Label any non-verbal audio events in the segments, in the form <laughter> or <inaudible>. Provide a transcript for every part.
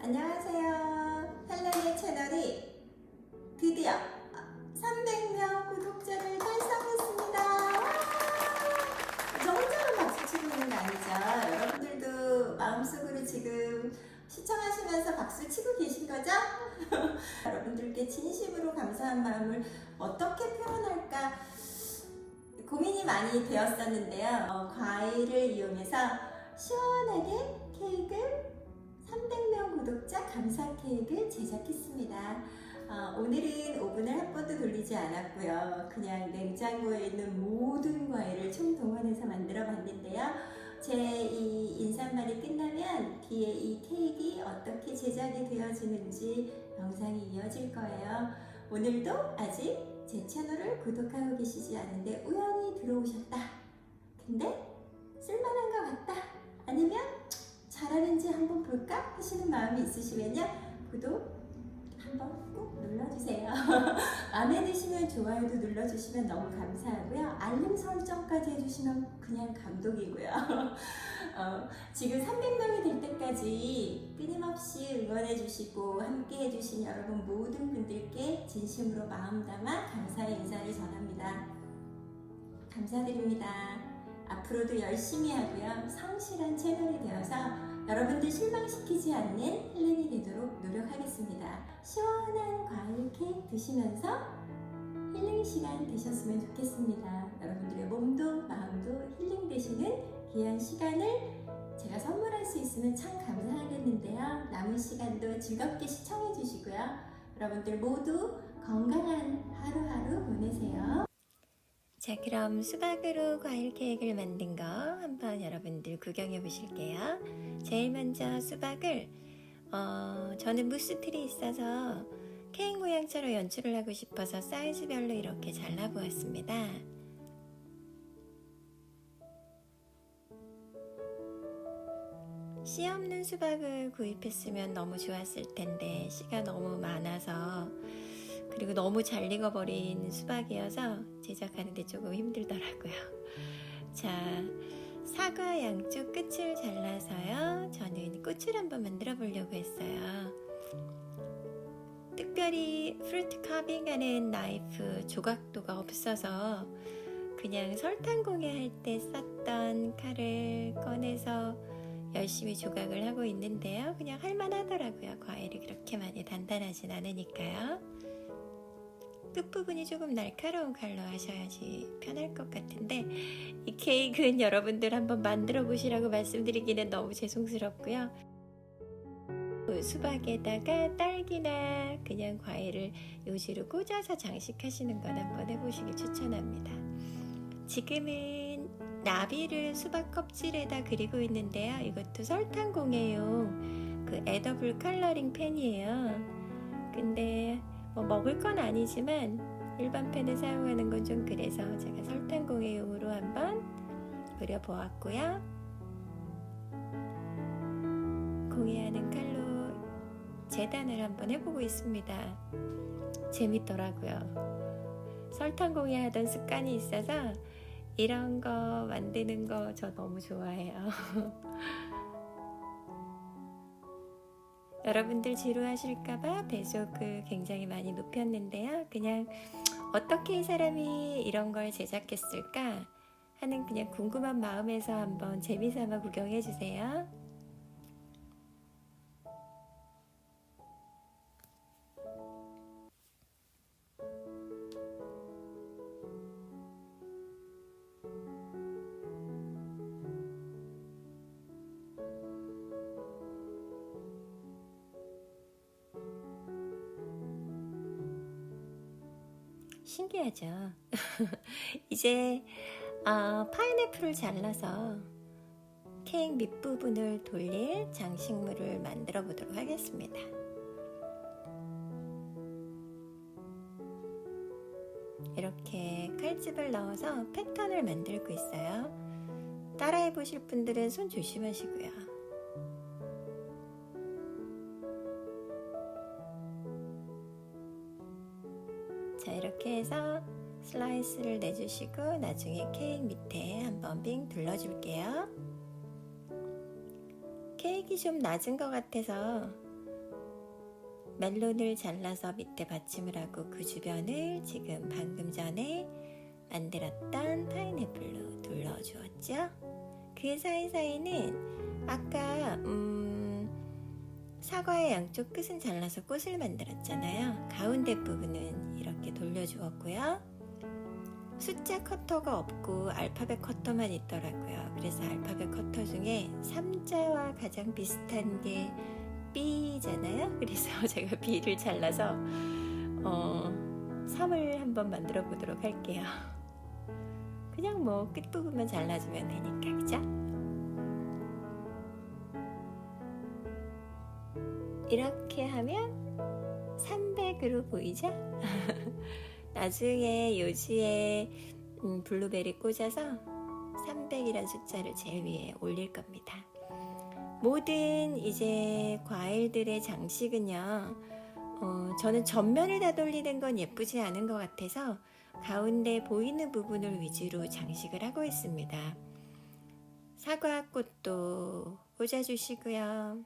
안녕하세요. 헬렌의 채널이 드디어 300명 구독자를 달성했습니다. 혼자만 박수 치고 있는 거 아니죠? 여러분들도 마음속으로 지금 시청하시면서 박수 치고 계신 거죠? <laughs> 여러분들께 진심으로 감사한 마음을 어떻게 표현할까 고민이 많이 되었었는데요. 어, 과일을 이용해서 시원하게 케이크를 300명 구독자 감사 케이크를 제작했습니다. 어, 오늘은 오븐을 한 번도 돌리지 않았고요. 그냥 냉장고에 있는 모든 과일을 총동원해서 만들어 봤는데요. 제 이 인사말이 끝나면 뒤에 이 케이크가 어떻게 제작이 되어지는지 영상이 이어질 거예요. 오늘도 아직 제 채널을 구독하고 계시지 않은데 우연히 들어오셨다. 근데 쓸만한 것 같다. 아니면 잘하는지 한번 볼까 하시는 마음이 있으시면요 구독 한번 꼭 눌러주세요. <laughs> 마음에 드시면 좋아요도 눌러주시면 너무 감사하고요. 알림 설정까지 해주시면 그냥 감동이고요. <laughs> 어, 지금 300명이 될 때까지 끊임없이 응원해주시고 함께해주신 여러분 모든 분들께 진심으로 마음 담아 감사의 인사를 전합니다. 감사드립니다. 앞으로도 열심히 하고요. 성실한 채널이 되어서 여러분들 실망시키지 않는 헬렌이 되도록 노력하겠습니다. 시원한 과일 케이크 드시면서 힐링 시간 되셨으면 좋겠습니다. 여러분들의 몸도 마음도 힐링 되시는 귀한 시간을 제가 선물할 수 있으면 참 감사하겠는데요. 남은 시간도 즐겁게 시청해 주시고요. 여러분들 모두 건강한 하루하루 보내세요. 자, 그럼 수박으로 과일 케이크를 만든 거 한번 여러분들 구경해 보실게요. 제일 먼저 수박을 어, 저는 무스틀이 있어서 케이크 모양처럼 연출을 하고 싶어서 사이즈별로 이렇게 잘라 보았습니다. 씨 없는 수박을 구입했으면 너무 좋았을 텐데 씨가 너무 많아서 그리고 너무 잘 익어버린 수박이어서 제작하는데 조금 힘들더라고요. 자, 사과 양쪽 끝을 잘라서요. 저는 꽃을 한번 만들어 보려고 했어요. 특별히 프루트 카빙하는 나이프 조각도가 없어서 그냥 설탕 공예할 때 썼던 칼을 꺼내서 열심히 조각을 하고 있는데요. 그냥 할만하더라고요. 과일이 그렇게 많이 단단하진 않으니까요. 끝부분이 조금 날카로운 칼로 하셔야지 편할 것 같은데 이 케이크는 여러분들 한번 만들어 보시라고 말씀드리기는 너무 죄송스럽고요. 그 수박에다가 딸기나 그냥 과일을 요지로 꽂아서 장식하시는 건 한번 해보시길 추천합니다. 지금은 나비를 수박 껍질에다 그리고 있는데요. 이것도 설탕 공예용 그 에더블 컬러링 펜이에요. 근데 뭐 먹을 건 아니지만 일반 펜을 사용하는 건 좀 그래서 제가 설탕 공예용으로 한번 그려보았고요. 공예하는 칼로 재단을 한번 해보고 있습니다. 재밌더라고요. 설탕 공예하던 습관이 있어서 이런 거 만드는 거 저 너무 좋아해요. <laughs> 여러분들 지루하실까봐 배속을 굉장히 많이 높였는데요. 그냥 어떻게 이 사람이 이런 걸 제작했을까 하는 그냥 궁금한 마음에서 한번 재미삼아 구경해 주세요. 신기하죠? <laughs> 이제 어, 파인애플을 잘라서 케이크 밑부분을 돌릴 장식물을 만들어 보도록 하겠습니다. 이렇게 칼집을 넣어서 패턴을 만들고 있어요. 따라해 보실 분들은 손 조심하시고요. 이렇게 해서 슬라이스를 내주시고 나중에 케이크 밑에 한번 빙 둘러줄게요. 케이크 좀 낮은 것 같아서 멜론을 잘라서 밑에 받침을 하고 그 주변을 지금 방금 전에 만들었던 파인애플로 둘러주었죠. 그 사이사이는 아까 음, 사과의 양쪽 끝은 잘라서 꽃을 만들었잖아요. 가운데 부분은 이렇게 돌려주었고요. 숫자 커터가 없고 알파벳 커터만 있더라고요. 그래서 알파벳 커터 중에 3자와 가장 비슷한 게 B잖아요. <laughs> 그래서 제가 B를 잘라서 어, 3을 한번 만들어 보도록 할게요. 그냥 뭐 끝부분만 잘라주면 되니까, 그죠? 이렇게 하면 300으로 보이죠? <laughs> 나중에 요지에 음, 블루베리 꽂아서 300이라는 숫자를 제일 위에 올릴 겁니다. 모든 이제 과일들의 장식은요, 어, 저는 전면을 다 돌리는 건 예쁘지 않은 것 같아서 가운데 보이는 부분을 위주로 장식을 하고 있습니다. 사과꽃도 꽂아주시고요.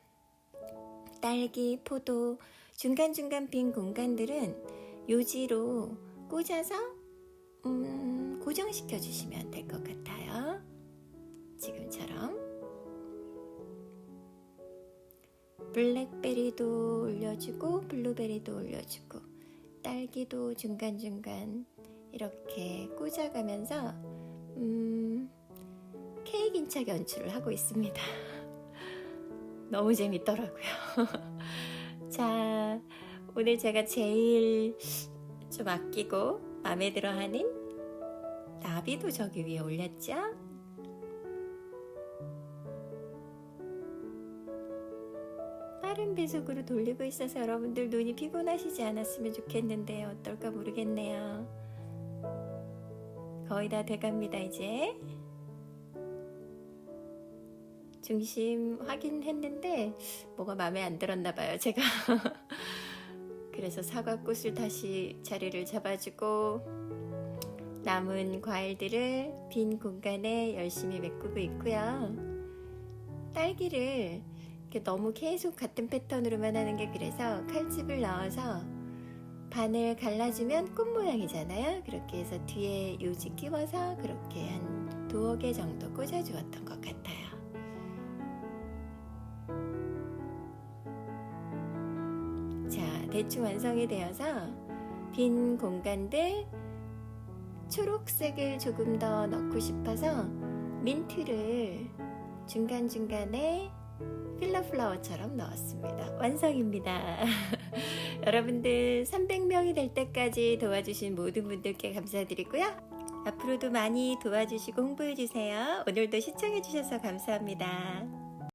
딸기, 포도, 중간중간 빈 공간들은 요지로 꽂아서 음, 고정시켜 주시면 될 것 같아요. 지금처럼. 블랙베리도 올려주고 블루베리도 올려주고 딸기도 중간중간 이렇게 꽂아가면서 음, 케이크 인착 연출을 하고 있습니다. <laughs> 너무 재밌더라고요. <laughs> 자, 오늘 제가 제일 좀 아끼고 마음에 들어 하는 나비도 저기 위에 올렸죠? 빠른 배속으로 돌리고 있어서 여러분들 눈이 피곤하시지 않았으면 좋겠는데 어떨까 모르겠네요. 거의 다 돼갑니다, 이제. 중심 확인했는데 뭐가 마음에 안 들었나 봐요, 제가. <laughs> 그래서 사과꽃을 다시 자리를 잡아주고 남은 과일들을 빈 공간에 열심히 메꾸고 있고요. 딸기를 이렇게 너무 계속 같은 패턴으로만 하는 게 그래서 칼집을 넣어서 반을 갈라주면 꽃 모양이잖아요. 그렇게 해서 뒤에 요지 끼워서 그렇게 한 두어 개 정도 꽂아주었던 것 같아요. 대충 완성이 되어서 빈 공간들 초록색을 조금 더 넣고 싶어서 민트를 중간중간에 필러 플라워처럼 넣었습니다. 완성입니다. <laughs> 여러분들 300명이 될 때까지 도와주신 모든 분들께 감사드리고요. 앞으로도 많이 도와주시고 홍보해주세요. 오늘도 시청해주셔서 감사합니다.